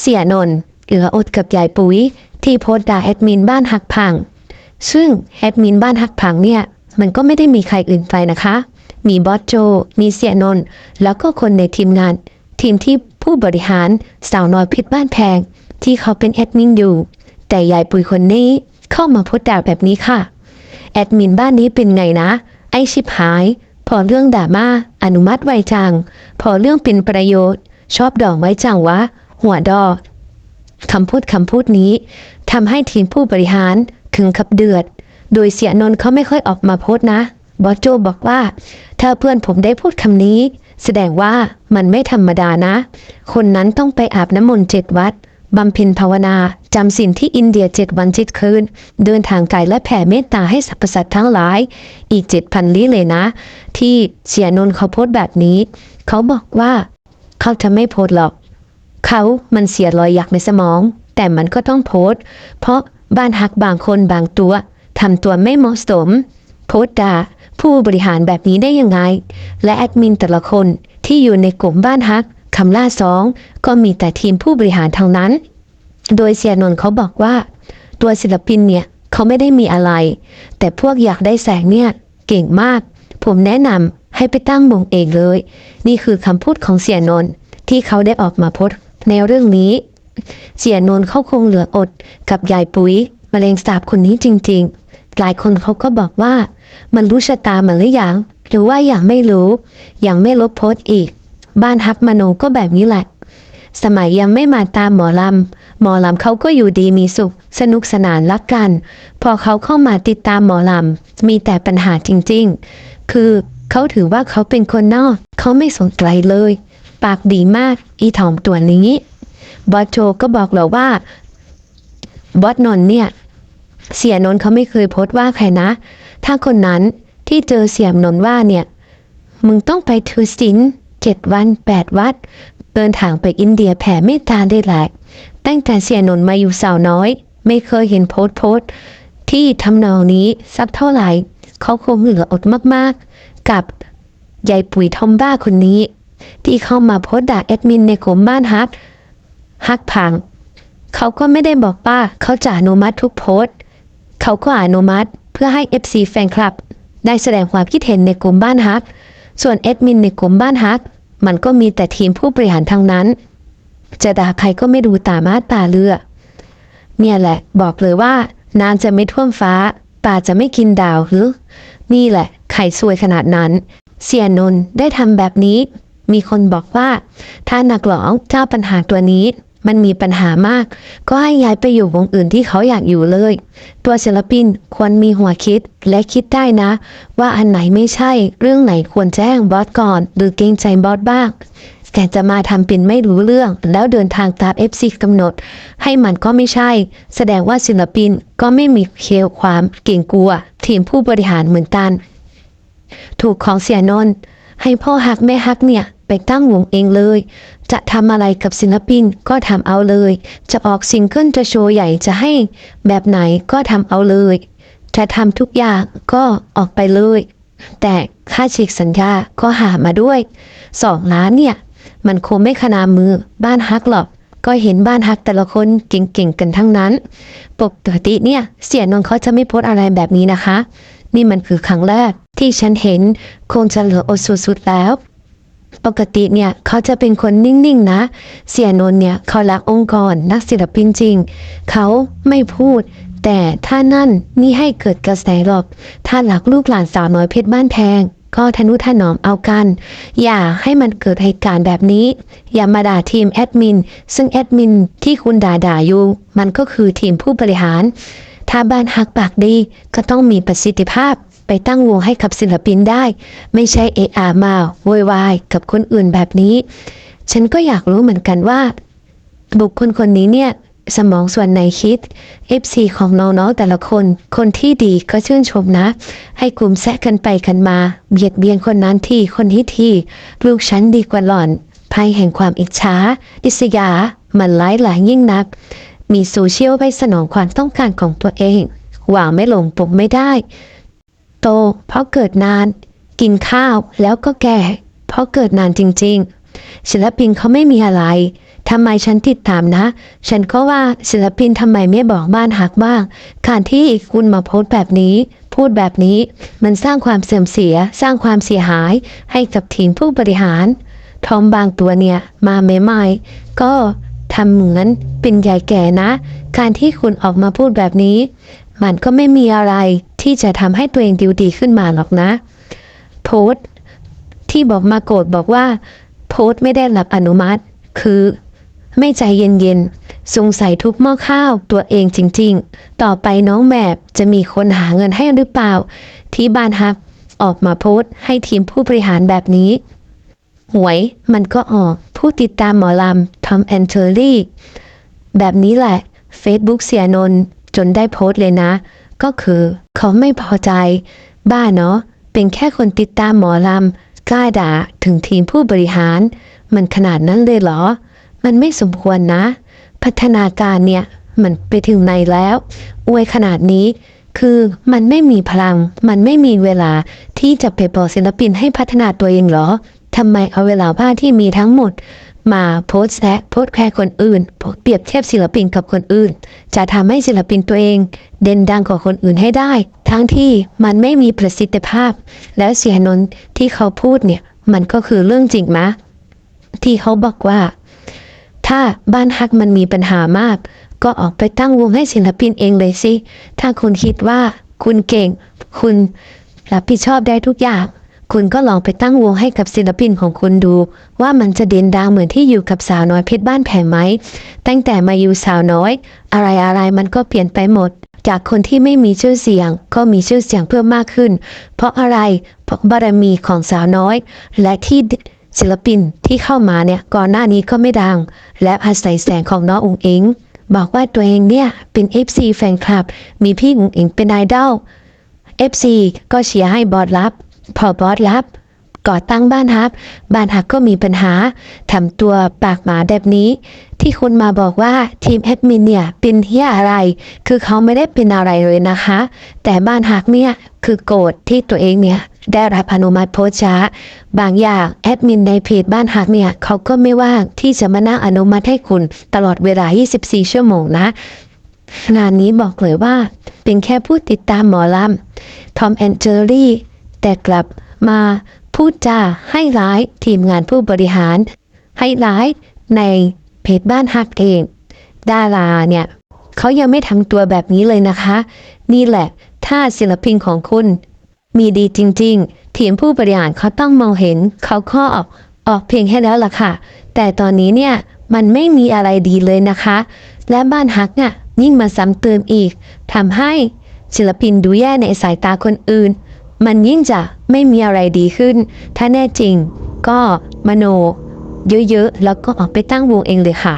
เสียนนท์เหลืออดกับยายปุ๋ย ที่โพสต์ด่าแอดมินบ้านหักพัง ซึ่งแอดมินบ้านหักพังเนี่ย มันก็ไม่ได้มีใครอื่นไปนะคะ มีบอสโจ มีเสียนนท์แล้วก็คนในทีมงาน ทีมที่ผู้บริหารสาวน้อยพิษบ้านแพง ที่เขาเป็นแอดมินอยู่ แต่ยายปุ๋ยคนนี้เข้ามาโพสต์ด่าแบบนี้ค่ะ แอดมินบ้านนี้เป็นไงนะ ไอชิบหาย พอเรื่องด่ามาอนุมัติไวจัง พอเรื่องเป็นประโยชน์ ชอบดอกไว้จังวะ หัวดอคำพูดคำพูดนี้ทำให้ทีมผู้บริหารถึงขับเดือด โดยเสียนนท์เขาไม่ค่อยออกมาโพสนะ บอสโจบอกว่า ถ้าเพื่อนผมได้พูดคำนี้ แสดงว่ามันไม่ธรรมดานะ คนนั้นต้องไปอาบน้ำมนต์เจ็ดวัดบำเพ็ญภาวนา จำศีลที่อินเดียเจ็ดวันเจ็ดคืน เดินทางไกลและแผ่เมตตาให้สรรพสัตว์ทั้งหลาย อีกเจ็ดพันลี้เลยนะ ที่เสียนนท์เขาโพสแบบนี้ เขาบอกว่า เขาจะไม่โพสหรอก เขามันเสียรอยหยักในสมอง แต่มันก็ต้องโพสเพราะบ้านฮักบางคนบางตัวทำตัวไม่เหมาะสม โพสต์ด่าผู้บริหารแบบนี้ได้ยังไง และแอดมินแต่ละคนที่อยู่ในกลุ่มบ้านฮักคำล่าสองก็มีแต่ทีมผู้บริหารเท่านั้น โดยเสียนนท์เขาบอกว่า ตัวศิลปินเนี่ยเขาไม่ได้มีอะไร แต่พวกอยากได้แสงเนี่ยเก่งมาก ผมแนะนำให้ไปตั้งวงเองเลย นี่คือคำพูดของเสียนนท์ที่เขาได้ออกมาโพสต์ ในเรื่องนี้เสียนนท์เขาคงเหลืออดกับยายปุ๋ยมะเร็งสาบคนนี้จริงๆ หลายคนเขาก็บอกว่า มันรู้ชะตามันหรือยังหรือว่ายังไม่รู้ ยังไม่ลบโพสต์อีก บ้านฮักมโนก็แบบนี้แหละ สมัยยังไม่มาตามหมอลำ หมอลำเขาก็อยู่ดีมีสุข สนุกสนานรักกัน พอเขาเข้ามาติดตามหมอลำ มีแต่ปัญหาจริงๆ คือเขาถือว่าเขาเป็นคนนอก เขาไม่สนใจเลย ปากดีมาก อีถอมตัวนี้บอสโจก็บอกเราว่าบอสนนเนี่ย เสียนนเขาไม่เคยโพสต์ว่าใครนะ ถ้าคนนั้นที่เจอเสียมนนว่าเนี่ย มึงต้องไปถือศีลเจ็ดวันแปดวัด เดินทางไปอินเดียแผ่เมตตาได้หลายตั้งแต่เสียนนมาอยู่สาวน้อย ไม่เคยเห็นโพสต์โพสต์ที่ทำนองนี้สักเท่าไหร่ เขาคงเหลืออดมากๆ กับยายปุ๋ยทอมบ้าคนนี้ ที่เข้ามาโพสต์ด่าแอดมินในกลุ่มบ้านฮักฮักพัง เขาก็ไม่ได้บอกว่าเขาจะอนุมัติทุกโพสต์เขาก็อนุมัติเพื่อให้ FC แฟนคลับ ได้แสดงความคิดเห็นในกลุ่มบ้านฮัก ส่วนแอดมินในกลุ่มบ้านฮัก มันก็มีแต่ทีมผู้บริหารทั้งนั้น จะด่าใครก็ไม่ดูตามาตาเรือเนี่ยแหละ บอกเลยว่าน้ำจะไม่ท่วมฟ้าป่าจะไม่กินดาวหรือ นี่แหละใครซวยขนาดนั้น เสียนนได้ทำแบบนี้ มีคนบอกว่า ถ้านักร้องเจ้าปัญหาตัวนี้มันมีปัญหามาก ก็ให้ย้ายไปอยู่วงอื่นที่เขาอยากอยู่เลย ตัวศิลปินควรมีหัวคิดและคิดได้นะ ว่าอันไหนไม่ใช่ เรื่องไหนควรแจ้งบอสก่อน หรือเกรงใจบอสบ้าง แต่จะมาทำเป็นไม่รู้เรื่อง แล้วเดินทางตาม FC กำหนด ให้มันก็ไม่ใช่ แสดงว่าศิลปินก็ไม่มีเคลความเก่งกลัว ทีมผู้บริหารเหมือนกัน ถูกของเสียนนท์ ให้พ่อฮักแม่ฮักเนี่ยไปตั้งวงเองเลย จะทำอะไรกับศิลปินก็ทำเอาเลย จะออกซิงเกิลจะโชว์ใหญ่จะให้ แบบไหนก็ทำเอาเลย จะทำทุกอย่างก็ออกไปเลย แต่ค่าฉีกสัญญาก็หามาด้วยสองล้านเนี่ย มันคงไม่ขนามือบ้านฮักหรอกก็เห็นบ้านฮักแต่ละคนเก่งๆกันทั้งนั้น ปกติเนี่ย เสียนนท์เขาจะไม่โพสอะไรแบบนี้นะคะ นี่มันคือครั้งแรกที่ฉันเห็นคงจะเหลืออดสุดๆแล้ว ปกติเนี่ยเขาจะเป็นคนนิ่งๆนะ เสียนนเนี่ยเขารักองค์กรนักศิลปินจริง เขาไม่พูด แต่ถ้านั่นนี่ให้เกิดกระแสหรอกถ้าหลักลูกหลานสาวน้อยเพชรบ้านแพงก็ทนุถนอมเอากัน อย่าให้มันเกิดเหตุการณ์แบบนี้ อย่ามาด่าทีมแอดมิน ซึ่งแอดมินที่คุณด่าด่าอยู่ มันก็คือทีมผู้บริหาร ถ้าบ้านหักปากดีก็ต้องมีประสิทธิภาพไปตั้งวงให้กับศิลปินได้ ไม่ใช่เอะอามาโวยวายกับคนอื่นแบบนี้ ฉันก็อยากรู้เหมือนกันว่า บุคคลคนนี้เนี่ยสมองส่วนไหนคิด FC ของน้องๆแต่ละคน คนที่ดีก็ชื่นชมนะ ให้กลุ่มแซะกันไปกันมา เบียดเบียนคนนั้นที่คนนี้ที่ลูกฉันดีกว่าหล่อนภัยแห่งความอิจฉาอิสยา มันร้ายหลายยิ่งนัก มีโซเชียลไปสนองความต้องการของตัวเอง หวางไม่ลงปกไม่ได้ โต เพราะเกิดนาน กินข้าวแล้วก็แก่ เพราะเกิดนานจริง ๆ ศิลปินเขาไม่มีอะไรทำไมฉันติดตามนะ ฉันก็ว่าศิลปินทำไมไม่บอกบ้านหักบ้าง การที่คุณมาโพสแบบนี้ พูดแบบนี้ มันสร้างความเสื่อมเสีย สร้างความเสียหาย ให้กับทีมผู้บริหาร ทอมบางตัวเนี่ย มาใหม่ๆก็ ทำเหมือนเป็นใหญ่แก่นะ การที่คุณออกมาพูดแบบนี้ มันก็ไม่มีอะไรที่จะทำให้ตัวเองดูดีขึ้นมาหรอกนะ โพสที่บอกมาโกรธบอกว่า โพสไม่ได้รับอนุมัติ คือ ไม่ใจเย็นๆสงสัยทุกหม้อข้าวตัวเองจริงๆ ต่อไปน้องแบบจะมีคนหาเงินให้หรือเปล่า ที่บ้านฮับออกมาโพสให้ทีมผู้บริหารแบบนี้ หวยมันก็ออก ผู้ติดตามหมอลำทอมแอนเทอรี่แบบนี้แหละ Facebook เสียนนจนได้โพสต์เลยนะ ก็คือเขาไม่พอใจ บ้าเนาะเป็นแค่คนติดตามหมอลำกล้าด่าถึงทีมผู้บริหาร มันขนาดนั้นเลยเหรอ มันไม่สมควรนะ พัฒนาการเนี่ยมันไปถึงไหนแล้ว อวยขนาดนี้ คือมันไม่มีพลัง มันไม่มีเวลาที่จะไปบอกศิลปินให้พัฒนาตัวเองเหรอ ทำไมเอาเวลาบ้าที่มีทั้งหมด มาโพสแซะโพสแค่คนอื่น เปรียบเทียบศิลปินกับคนอื่น จะทำให้ศิลปินตัวเอง เด่นดังกว่าคนอื่นให้ได้ ทั้งที่มันไม่มีประสิทธิภาพ แล้วเสียนนที่เขาพูดเนี่ย มันก็คือเรื่องจริงมะ ที่เขาบอกว่า ถ้าบ้านฮักมันมีปัญหามาก ก็ออกไปตั้งวงให้ศิลปินเองเลยสิ ถ้าคุณคิดว่าคุณเก่ง คุณรับผิดชอบได้ทุกอย่าง คุณก็ลองไปตั้งวงให้กับศิลปินของคุณดู ว่ามันจะเด่นดังเหมือนที่อยู่กับสาวน้อยเพชรบ้านแผ่ไหม ตั้งแต่มาอยู่สาวน้อย อะไรอะไรมันก็เปลี่ยนไปหมด จากคนที่ไม่มีชื่อเสียง ก็มีชื่อเสียงเพิ่มมากขึ้น เพราะอะไรเพราะบารมีของสาวน้อย และที่ศิลปินที่เข้ามาเนี่ยก่อนหน้านี้ก็ไม่ดัง และอาศัยแสงของน้องอุ๋งอิงบอกว่าตัวเองเนี่ยเป็น FC แฟนคลับ มีพี่อุ๋งอิงเป็นไอดอล FC ก็เชียร์ให้บอสรับ พอบอสรับก่อตั้งบ้านฮับ บ้านฮับก็มีปัญหาทำตัวปากหมาแบบนี้ ที่คุณมาบอกว่าทีมแอดมินเนี่ยเป็นเฮียอะไร คือเขาไม่ได้เป็นอะไรเลยนะคะ แต่บ้านฮักเนี่ยคือโกรธที่ตัวเองเนี่ยได้รับอนุมัติโพสช้า บางอย่างแอดมินในเพจบ้านฮักเนี่ยเขาก็ไม่ว่างที่จะมานั่งอนุมัติให้คุณตลอดเวลา 24 ชั่วโมงนะงานนี้บอกเลยว่า เป็นแค่ผู้ติดตามหมอลำทอมแอนเจอรี่ แต่กลับมาพูดจาให้ร้ายทีมงานผู้บริหาร ให้ร้ายในเพจบ้านฮักเองดาราเนี่ยเขายังไม่ทำตัวแบบนี้เลยนะคะ นี่แหละ ถ้าศิลปินของคุณ มีดีจริง ๆ ทีมผู้บริหารเขาต้องมองเห็นเขาข้อออกออกเพลงให้แล้วล่ะค่ะ แต่ตอนนี้เนี่ยมันไม่มีอะไรดีเลยนะคะ และบ้านฮักอะยิ่งมาซ้ำเติมอีกทำให้ศิลปินดูแย่ในสายตาคนอื่น มันยิ่งจะไม่มีอะไรดีขึ้น ถ้าแน่จริงก็มโนเยอะๆ แล้วก็ออกไปตั้งวงเองเลยค่ะ